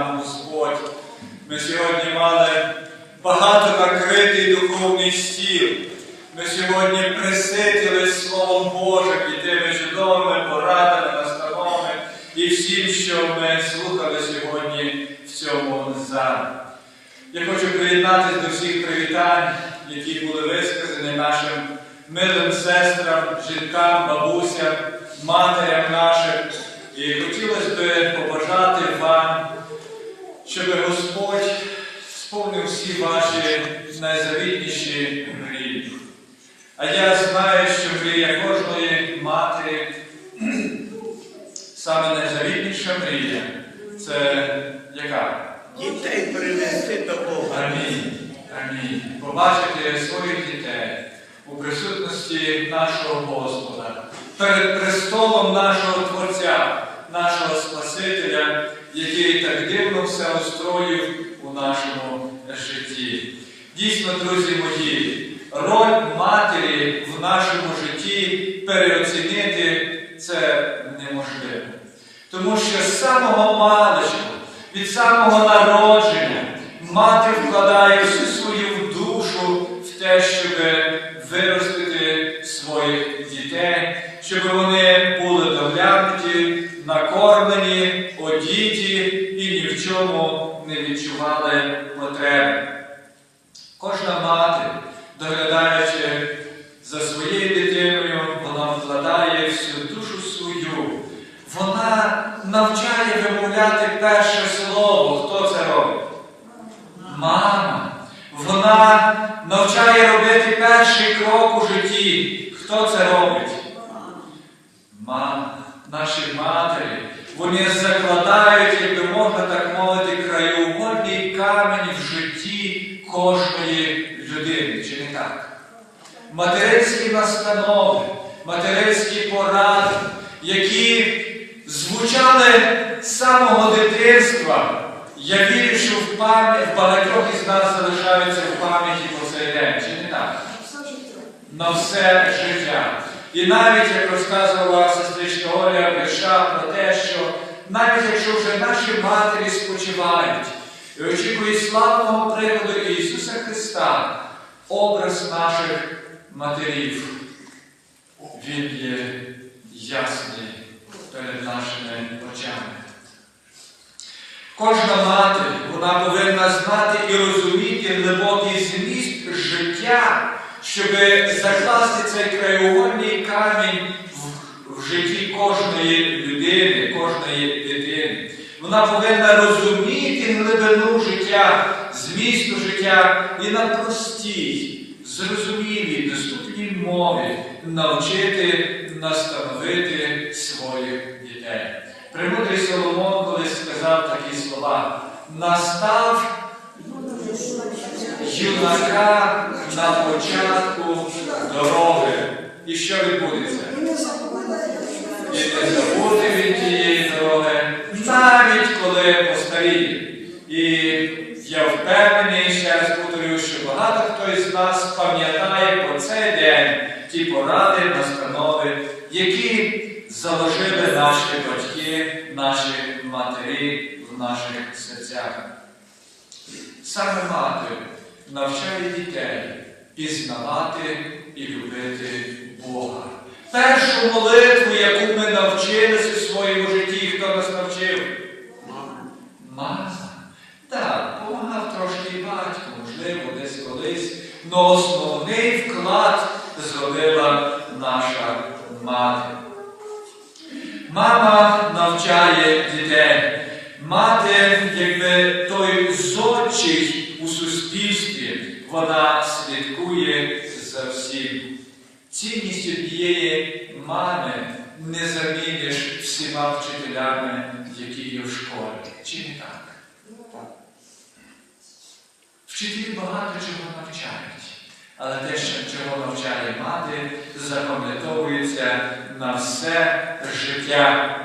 нам Господь. Ми сьогодні мали багато накритий духовний стіл. Ми сьогодні приситились Словом Божим і тими чудовими порадами, настановами і всім, що ми слухали сьогодні в цьому залі. Я хочу приєднатися до всіх привітань, які були висказані нашим милим сестрам, жінкам, бабусям, матерям нашим. І хотілося б побажати вам, щоб Господь сповнив всі ваші найзавітніші мрії. А я знаю, що мрія кожної матері, саме найзавітніша мрія це яка? Дітей привести до Бога. Амінь. Амінь. Побачити своїх дітей у присутності нашого Господа, перед престолом нашого Творця, нашого Спасителя, так все устроїв у нашому житті. Дійсно, друзі мої, роль матері в нашому житті переоцінити це неможливо. Тому що з самого маличку, від самого народження, мати вкладає всю свою душу в те, щоб виростити своїх дітей, щоб вони були доглянуті, накормлені, одіті чому не відчували потреби. Кожна мати, доглядаючи за своєю дитиною, вона вкладає всю душу свою. Вона навчає вимовляти перше слово. Хто це робить? Мама. Вона навчає робити перший крок у житті. Хто це робить? Мама. Наші матері. Вони закладають, якби можна так мовити, краєугольний камінь в житті кожної людини. Чи не так? Материнські настанови, материнські поради, які звучали з самого дитинства. Я вірю, що в пам'ять в багатьох із нас залишаються в пам'яті по цей день. Чи не так? На все життя. І навіть, як розказувала сестричка Оля Виша про те, що навіть якщо вже наші матері спочивають і очікують славного приходу Ісуса Христа, образ наших матерів, Він є ясний перед нашими очами. Кожна мати, вона повинна знати і розуміти глибокий зміст життя, щоб закласти цей краєугольний камінь в, в житті кожної людини, кожної дитини. Вона повинна розуміти глибину життя, змісту життя і на простій, зрозумілій, доступній мові навчити, настановити своїх дітей. Премудрий Соломон колись сказав такі слова: настав юнака на початку дороги. І що відбудеться? І не забути від тієї дороги, навіть коли постаріє. І я впевнений, ще раз повторюю, що багато хто із нас пам'ятає про цей день ті поради, настанови, які заложили наші батьки, наші матері в наших серцях. Саме мати навчає дітей пізнавати і любити Бога. Першу молитву, яку ми навчилися в своєму житті, хто нас навчив? Мама. Так, помагав трошки і батько, можливо, десь колись. Но основний вклад зробила наша мати. Мама навчає дітей. Мати, якби той зодчий у суспільстві, вона слідкує за всім. Цінність однієї мами не заміниш всіма вчителями, які є в школі. Чи не так? Вчителі багато чого навчають, але те, чого навчає мати, запам'ятовується на все життя.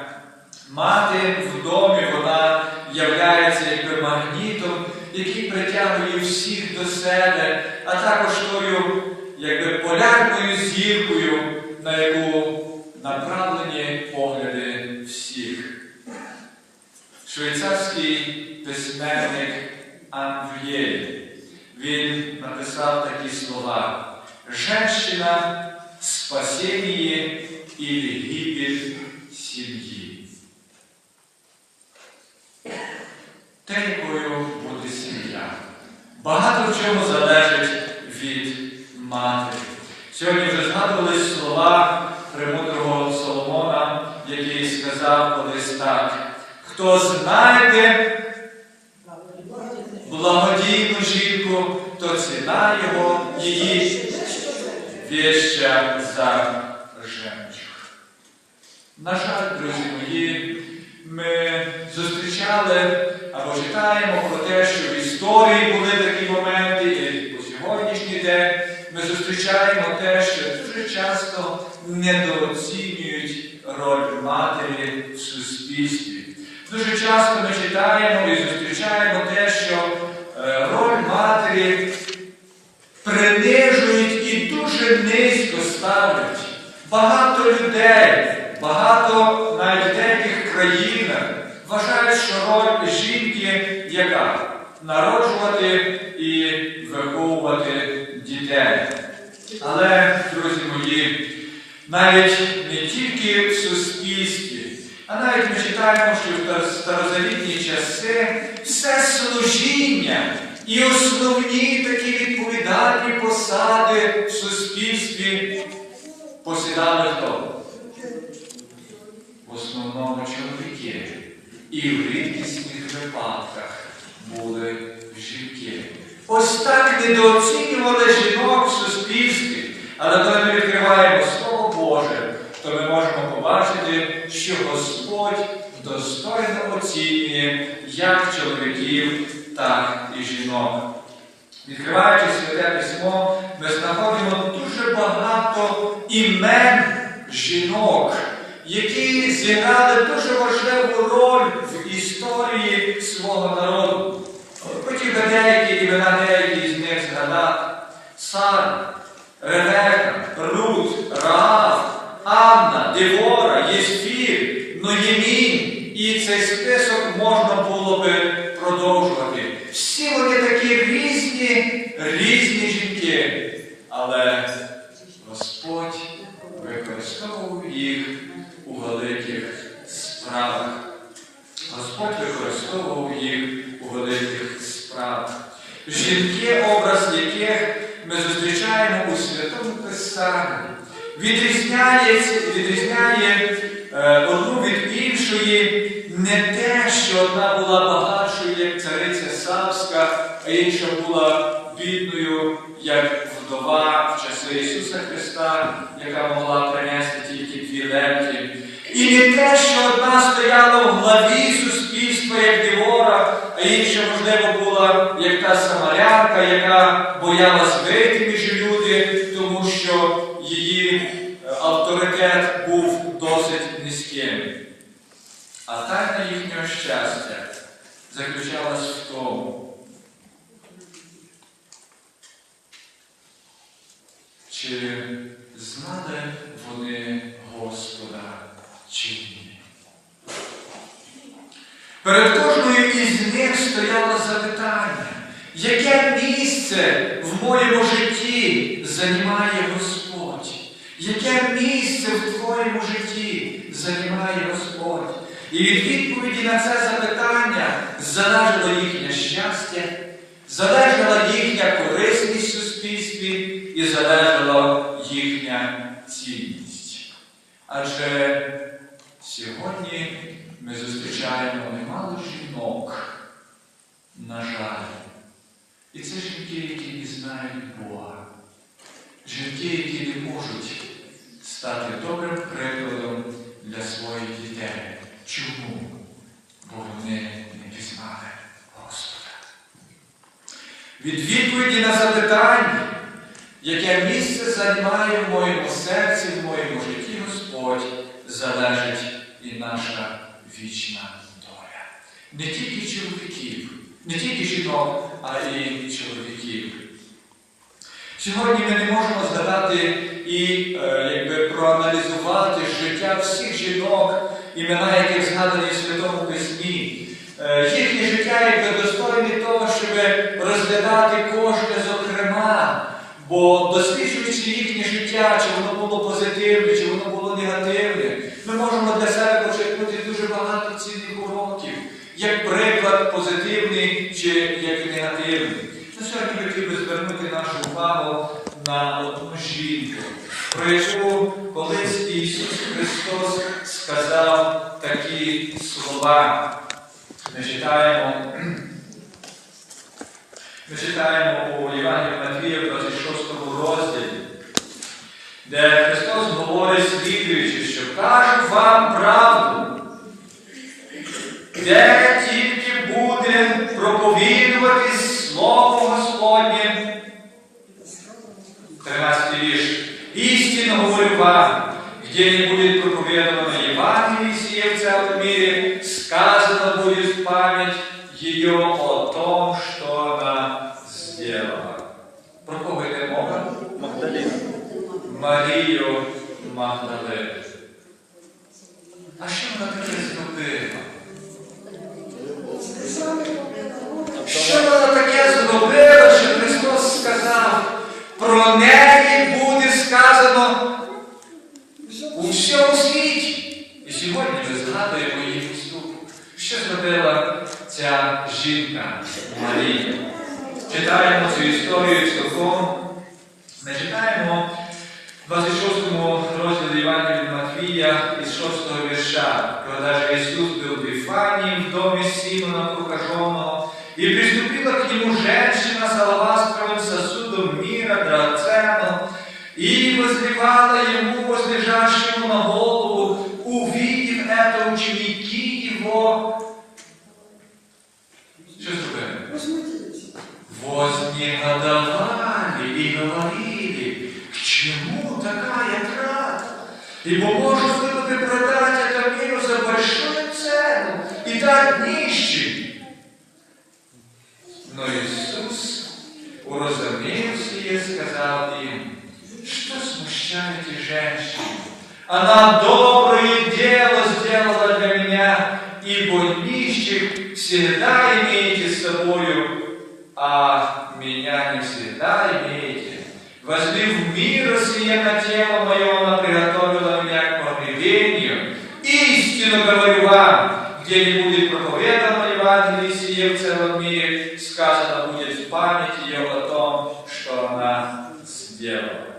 Мати в домі вона являється якби магнітом, який притягує всіх до себе, а також тою якби полярною зіркою, на яку направлені погляди всіх. Швейцарський письменник Андрієль. Він написав такі слова. Женщина – спасение или гибель сім'ї. Те. Багато в чому залежить від матері. Сьогодні вже згадували слова премудрого Соломона, який сказав колись так. Хто знайде благодійну жінку, то ціна його її віща за жемчуг. На жаль, друзі мої, ми зустрічали або читаємо про те, що історії були такі моменти, і по сьогоднішній день ми зустрічаємо те, що дуже часто недооцінюють роль матері в суспільстві. Дуже часто ми читаємо і зустрічаємо те, що е, роль матері принижують і дуже низько ставлять. Багато людей, багато навіть деяких країнах вважають, що роль жінки яка? Народжувати і виховувати дітей. Але, друзі мої, навіть не тільки в суспільстві, а навіть ми читаємо, що в старозавітні часи все служіння і основні такі відповідальні посади в суспільстві посідали хто? В основному чоловіки. І в рідкісних випадках були жінки. Ось так недооцінювали жінок в суспільстві. Але коли ми відкриваємо Слово Боже, то ми можемо побачити, що Господь достойно оцінює як чоловіків, так і жінок. Відкриваючи святе письмо, ми знаходимо дуже багато імен жінок, які зіграли дуже важливу роль в історії свого народу. Би деякі імена деякі з них згадати. Сара, Ревека, Рут, Раав, Анна, Девора, Єсфір, Ноємін. І цей список можна було би продовжувати. Всі вони такі різні, різні жінки. Але Господь використовував їх у великих справах. Господь використовував їх у великих справах. Жінки, образ яких ми зустрічаємо у Святому Писанні, відрізняється, відрізняє е, одну від іншої не те, що одна була багатшою, як цариця Савська, а інша була бідною, як вдова в часи Ісуса Христа, яка могла принести тільки дві лепті. І не те, що одна стояла в главі суспільства, як Дівора, а інша, можливо, була як та самарянка, яка боялась вийти між люди, що її е, авторитет був досить низьким. А тайна їхнього щастя заключалась в тому, чи знали вони Господа чи ні. Перед кожною із них стояло запитання, яке місце в моєму житті займає Господь? Яке місце в твоєму житті займає Господь? І від відповіді на це запитання залежало їхнє щастя, залежала їхня корисність в суспільстві і залежала їхня цінність. Адже сьогодні ми зустрічаємо немало жінок, на жаль. І це жінки, які не знають Бога. Жінки, які не можуть стати добрим прикладом для своїх дітей. Чому? Бо вони не пізнали Господа. Від відповіді на запитання, яке місце займає в моєму серці, в моєму житті Господь, залежить і наша вічна доля. Не тільки чоловіків, не тільки жінок, а й чоловіків. Сьогодні ми не можемо згадати і е, якби проаналізувати життя всіх жінок, імена яких згадані в Святому Письмі. Е, їхнє життя якби розглядати кожне зокрема, бо досліджуючи їхнє життя, чи воно було позитивне, чи воно було негативне, ми можемо для себе почерпнути дуже багато цінних уроків, як приклад позитивний чи як негативний. Ну, сьогодні хотів би звернути увагу на одну жінку, про яку колись Ісус Христос сказав такі слова. Ми читаємо, ми читаємо у Євангелії Матвія, 26 розділі, де Христос говорить слідуючи, що кажу вам правду, де тільки буде проповідувати Слово Господнє, 13 вірш. Истинно говорю вам, где не будет проповедовано Евангелие сие в целом мире, сказано будет в память ее о том, что она сделала. Про кого йде мова? Марію Магдалину. А що вона таке зробила? Що вона таке зробила, що Христос сказав, про неї буде сказано у всьому світі. І сьогодні ми згадуємо її поступок. Що зробила ця жінка Марія? Читаємо цю історію цілком. Ми читаємо в 26 розділі Євангелія від Матвія із 6 вірша, когда же Иисус был в Вифании, в доме Симона на голову, увидев это ученики его, что зробили? вознегодовали и говорили, к чему такая трата? Ибо можно было бы продать это миру за большую цену и дать нищим. Но Иисус, уразумев сие, сказал им, что смущаете женщину? Она доброе дело сделала для меня, ибо нищих всегда имеете с собою, а меня не всегда имеете. Возлив мира сие на тело мое, она приготовила меня к погребению. Истину говорю вам, где не будет проповедано Евангелие сие в целом мире, сказано будет в память ее о том, что она сделала.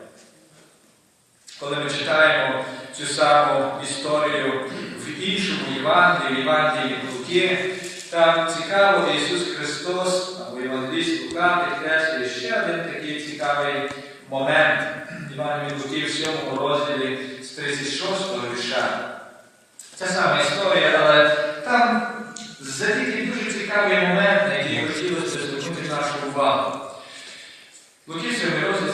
Коли ми читаємо цю саму історію в іншому Євангелії, Євангелії Луки, там цікаво Ісус Христос, або Євангеліст Лука, підкреслює ще один такий цікавий момент Євангелії від Луки в 7 розділі з 36 вірша. Це сама історія, але там задіти дуже цікавий момент, на який хотілося звернути нашу увагу. Луки 7 розділ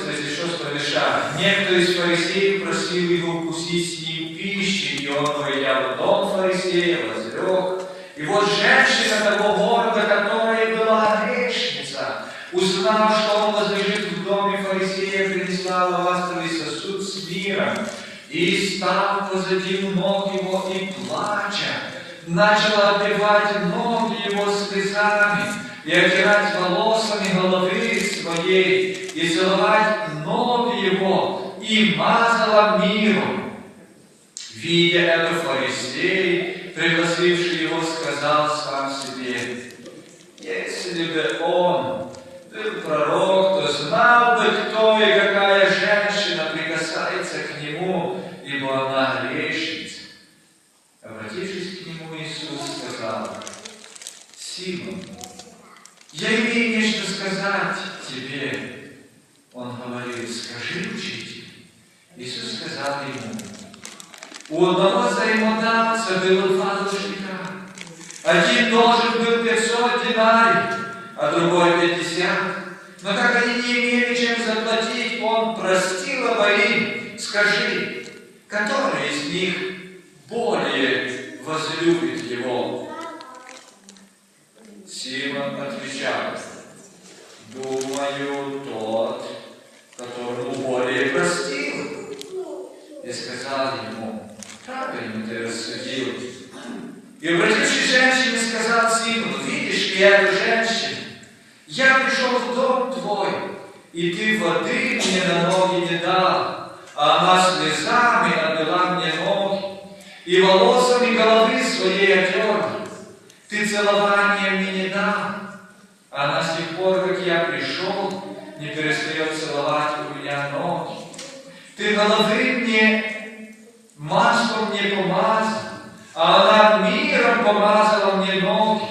36 вірша. Некто из фарисеев просил его вкусить с ним пищи, и он, войдя в дом фарисея, возлег. И вот женщина того города, которая была грешница, узнав, что он возлежит в доме фарисея, принесла лавастровый сосуд с миром, и, став позади ног его и плача, начала обливать ноги его слезами и отирать волосами головы своей, и целовать ноги его, и мазала миром. Видя это фарисей, пригласивший его, сказал сам себе, если бы он был пророк, то знал бы, кто и какая женщина прикасается к нему, ибо она грешница. Обратившись к нему, Иисус сказал, Симон, я имею нечто сказать тебе. Он говорит, скажи, учитель. Иисус сказал ему, у одного взаимодавца было два должника. Один должен был 500 динариев, а другой 50. Но как они не имели чем заплатить, он простил обоим. Скажи, который из них более возлюбит его? Симон отвечал, думаю, тот, которому более простил. И сказал ему, правильно ты рассудил. И обратившись к женщине, сказал Симону, видишь ли эту женщину? Я пришел в дом твой, и ты воды мне на ноги не дал, а она слезами обвела мне ноги, и волосами головы своей отер. Ты целования мне не дал, Ты головы мне маслом не помазал, а она миром помазала мне ноги.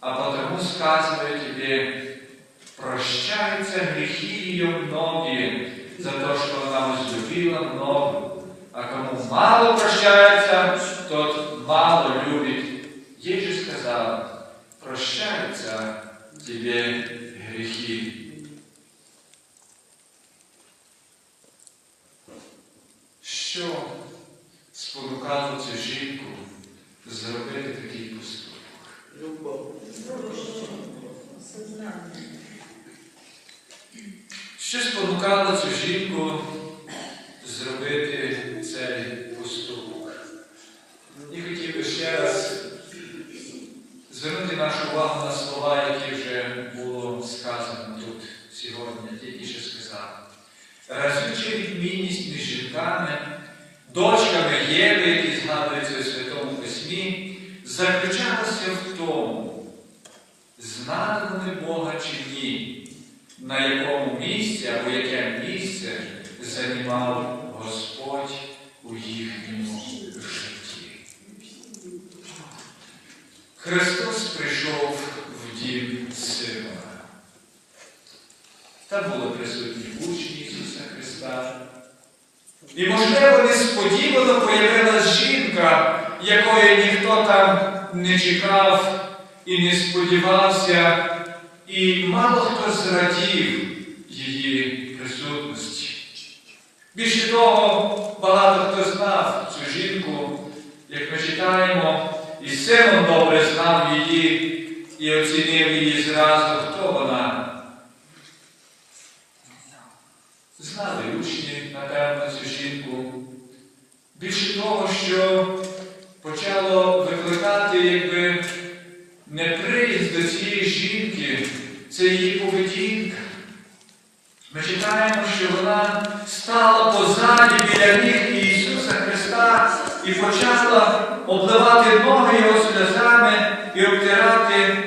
А потому сказываю тебе, прощаются грехи ее многие за то, что она возлюбила много. А кому мало прощается, тот мало любит. Ей же сказал, прощаются тебе грехи. Що спонукало цю жінку зробити такий поступок? Любов. Що спонукало цю жінку зробити цей поступок? І хотів би ще раз звернути нашу увагу на слова, які вже було сказано тут сьогодні, тільки що сказав. Разюча відмінність між жінками, дочками Єви, які згадуються у Святому Письмі, заключалася в тому, знали вони Бога чи ні, на якому місці або яке місце займав Господь у їхньому житті. Христос прийшов в дім Симона. Там були присутні учні Ісуса Христа. І, можливо, несподівано появилась жінка, якої ніхто там не чекав і не сподівався, і мало хто зрадів її присутності. Більше того, багато хто знав цю жінку, як ми читаємо, і Симон добре знав її і оцінив її зразу, хто вона. Знали учні, напевно, цю жінку. Більше того, що почало викликати якби неприязнь до цієї жінки, це її поведінка. Ми читаємо, що вона стала позаді біля ніг Ісуса Христа і почала обливати ноги його сльозами і обтирати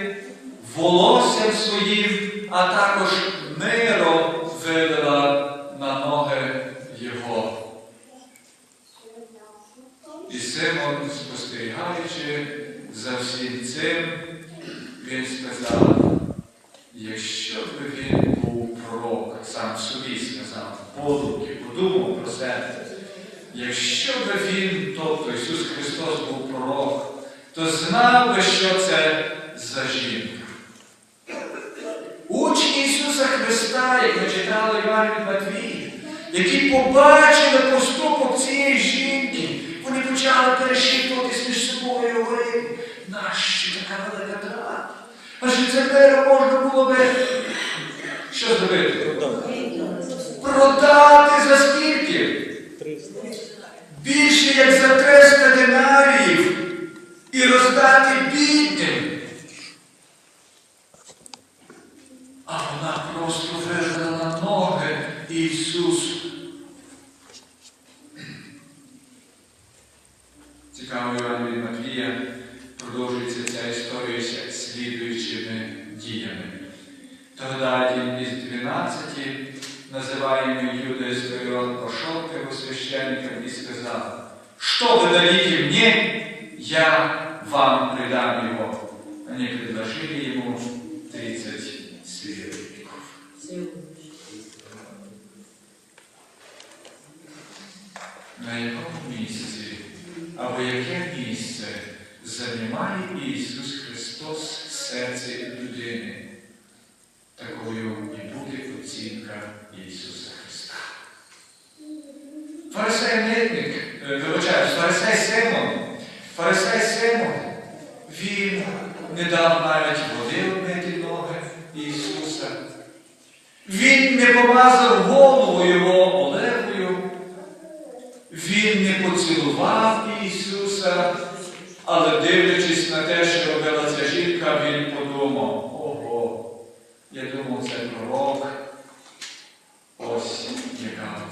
волоссям своїм, а також миро вилила на ноги Його. І Симон, спостерігаючи за всім цим, він сказав, якщо б він був пророк, сам собі сказав, подумки, подумав про себе, якщо б він, тобто Ісус Христос був пророк, то знав би, що це за жінка. Учні Ісуса Христа, як ми читали Іван від які побачили вони почали перешіптуватись між собою і говорити, нащо така велика трава? Адже це дерево можна було би що зробити? Продати за скільки? Більше як за 300 динарів і роздати бідним. А вона просто вижила на ноги Ісусу. Цікаво Іван від Матвія продовжується ця історія ще слідуючими діями. Тогда один із дванадцяти, називаємий Юда Іскаріот, пошел к его священникам и сказал, что вы дадите мне, я вам придам его. Они предложили ему 30 сверстников. На якому місці або яке місце займає Ісус Христос в серці людини? Такою і буде оцінка Ісуса Христа. Фарисей митник, е, вибачаюсь, фарисей Симон, фарисей Симон, він не дав навіть води вмити ноги Ісуса. Він не помазав голову його оливою. Він не поцілував Ісуса, але дивлячись на те, що робила ця жінка, він подумав, ого, Я думав, це пророк. Ось яка.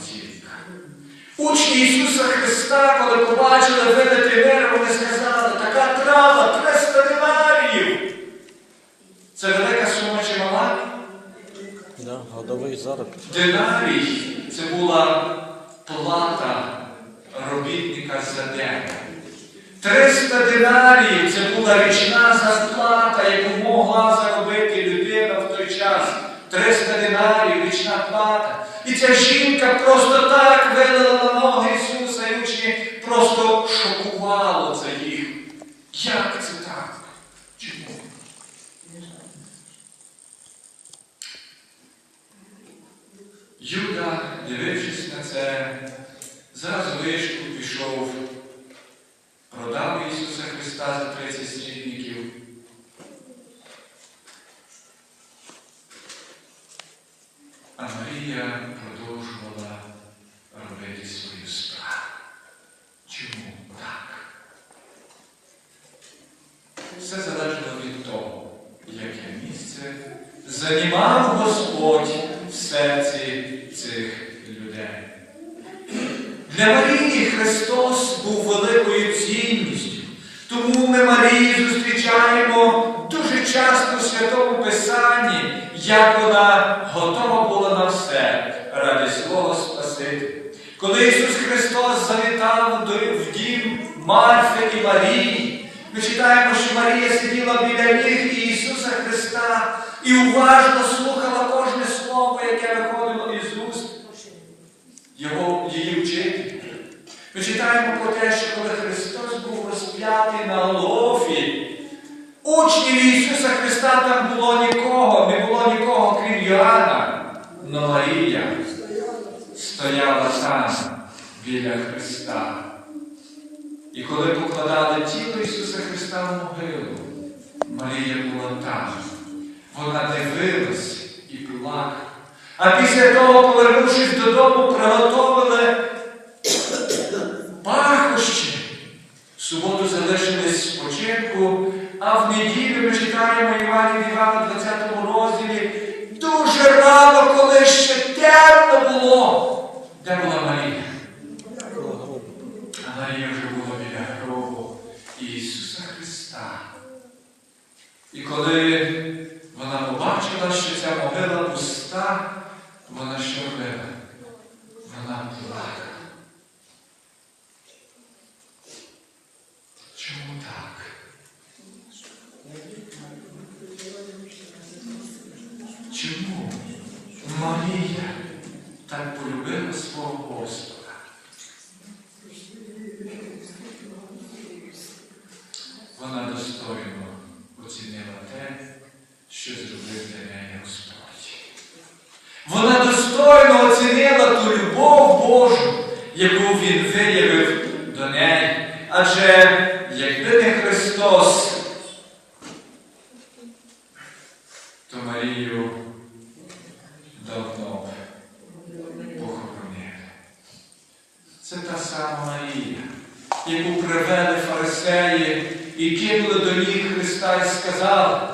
Учні Ісуса Христа, коли побачили вилити мир, вони сказали, така трава, 300 динаріїв. Це велика сума чи мала? Да, годовий заробіток. Динарій це була плата робітника за день. 300 динаріїв це була річна зарплата, яку могла заробити людина в той час. 300 динарів, річна плата. І ця жінка просто так вилила на ноги Ісуса, і учні просто шокувало це їх. Як це так? Чому? Юда, це, зараз вишку пішов, продав Ісуса Христа за 30 срібників. А Марія продовжувала робити свою справу. Чому так? Все залежало від того, яке місце займав Господь в серці цих. Для Марії Христос був великою цінністю. Тому ми Марії зустрічаємо дуже часто в Святому Писанні, як вона готова була на все ради свого Спасителя. Коли Ісус Христос завітав в дім Марфи і Марії, ми читаємо, що Марія сиділа біля ніг Ісуса Христа і уважно слухала кожне слово, яке виходило із уст його, читаємо про те, що коли Христос був розп'ятий на Голгофі, учнів Ісуса Христа там було нікого, не було нікого, крім Йоанна. Но Марія стояла там біля Христа. І коли покладали тіло Ісуса Христа в могилу, Марія була там. Вона дивилась і плакала. А після того, повернувшись додому, приготовили пахощі. В суботу залишились спочинку, а в неділю ми читаємо Івані Івана Івана 20 розділі дуже рано, коли ще темно було. Де була Марія? А Марія вже була біля гробу Ісуса Христа. І коли вона побачила, що ця могила пуста, вона що робила? Вона плакала. Чому так? Чому Марія так полюбила свого Господа? Вона достойно оцінила те, що зробив для неї Господь. Вона достойно оцінила ту любов Божу, яку Він виявив до неї. Адже якби не Христос, то Марію давно б похоронили. Це та сама Марія, яку привели фарисеї і кинули до ніг Христа і сказали,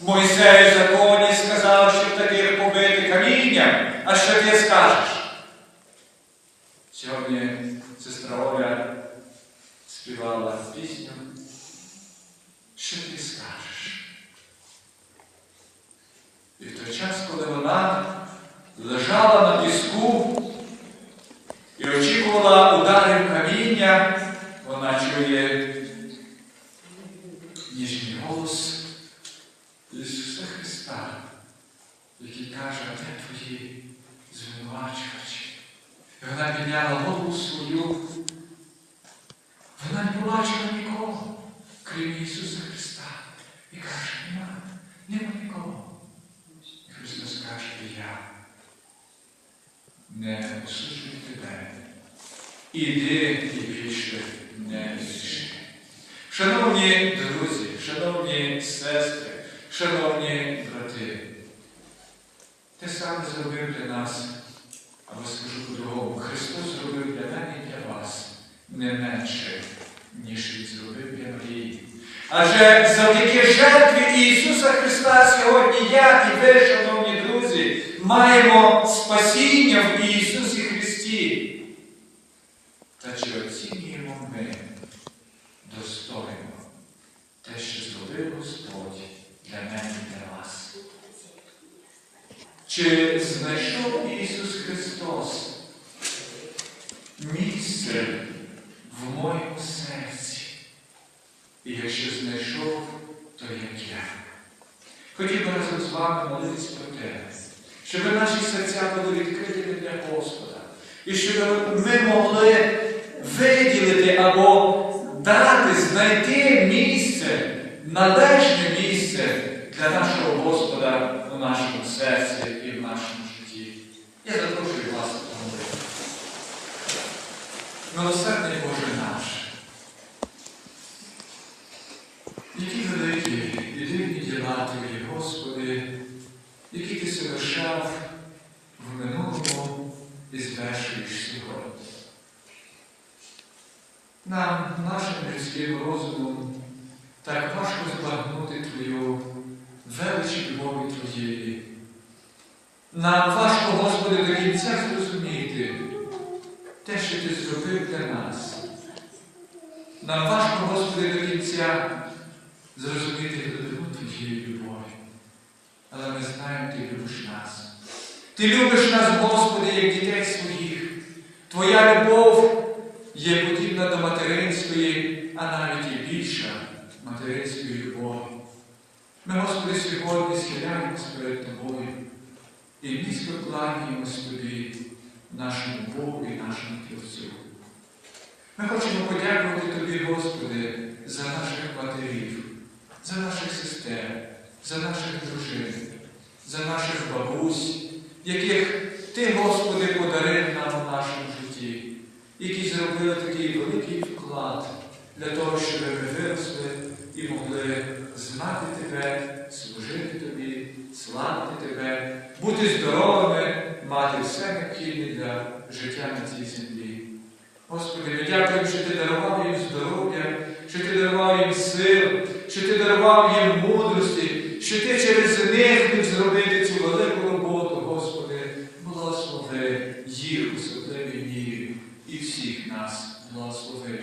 Мойсей в законі сказав, що таких побити камінням, а що ти скажеш? Сьогодні сестра Оля співала пісню. Що ти скажеш? І в той час, коли вона лежала на піску і очікувала ударів каміння, вона чує ніжний голос Ісуса Христа, який каже, де твої звинувачувачі? І вона підняла голову свою. Вона не побачила нікого, крім Ісуса Христа. І каже, нема, нема нікого. І Христос каже, я не осуджую тебе. Іди і більше не гріши. Шановні друзі, шановні сестри, шановні брати, те саме зробив для нас, або скажу по-другому, Христос зробив для мене і для вас не менше, ніж Він зробив для Марії. Адже завдяки жертві Ісуса Христа сьогодні я і ви, шановні друзі, маємо спасіння в Ісусі Христі. Та чи оцінюємо ми достойно те, що зробив Господь для мене і для вас? Чи знайшов Ісус Христос місце в моєму серці? І якщо знайшов, то як я. Хотів би разом з вами молитись про те, щоб наші серця були відкритими для Господа. І щоб ми могли виділити або дати, знайти місце, належне місце для нашого Господа нашому серці і в нашому житті. Я запрошую вас помолити. Милосердний Боже наш. Які великі і дивні діла Твої, Господи, які Ти совершав в минулому і звершуєш сьогодні. Нам, нашим людським розумом, так важко збагнути Твою любові Нам важко, Господи, до кінця зрозуміти те, що Ти зробив для нас. Нам важко, Господи, до кінця зрозуміти глибину Твоєї любові. Але ми знаємо, Ти любиш нас. Ти любиш нас, Господи, як дітей своїх. Твоя любов є подібна до материнської, а навіть і більша материнської. Ми, Господи, сьогодні схиляємось перед Тобою і низько кланяємось Тобі, нашому Богу і нашому Творцю. Ми хочемо подякувати Тобі, Господи, за наших матерів, за наших сестер, за наших дружин, за наших бабусь, яких Ти, Господи, подарив нам у нашому житті, які зробили такий великий вклад для того, щоб ми виросли і могли знати Тебе, служити Тобі, славити Тебе, бути здоровими, мати все необхідне для життя на цій землі. Господи, ми дякуємо, що Ти дарував їм здоров'я, що Ти дарував їм сил, що Ти дарував їм мудрості, що Ти через них міг зробити цю велику роботу, Господи, благослови їх особливій мірі і всіх нас благослови.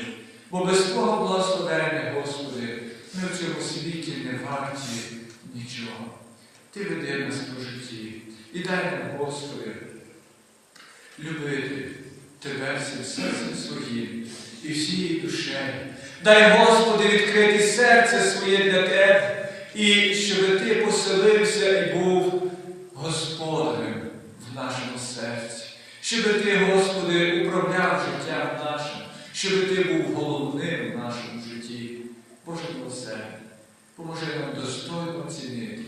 Бо без Твого благословення, Господи, ми в цьому світі не варті нічого. Ти веди нас по житті і дай нам, Господи, любити Тебе всім серцем своїм і всією душею. Дай, Господи, відкрити серце своє для Тебе, і щоб Ти поселився і був Господарем в нашому серці, щоб Ти, Господи, управляв життям нашим, щоб Ти був головним в нашому житті. Боже милосердний, поможи нам достойно оцінити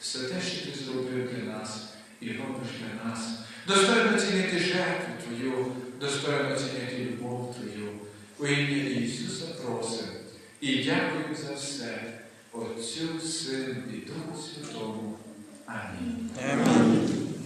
все те, що Ти зробив для нас і робиш для нас. Достойно цінити жертву Твою, достойно цінити любов Твою. У ім'я Ісуса просимо і дякую за все, Отцю, Сину і Духу Святому. Амінь. Амінь.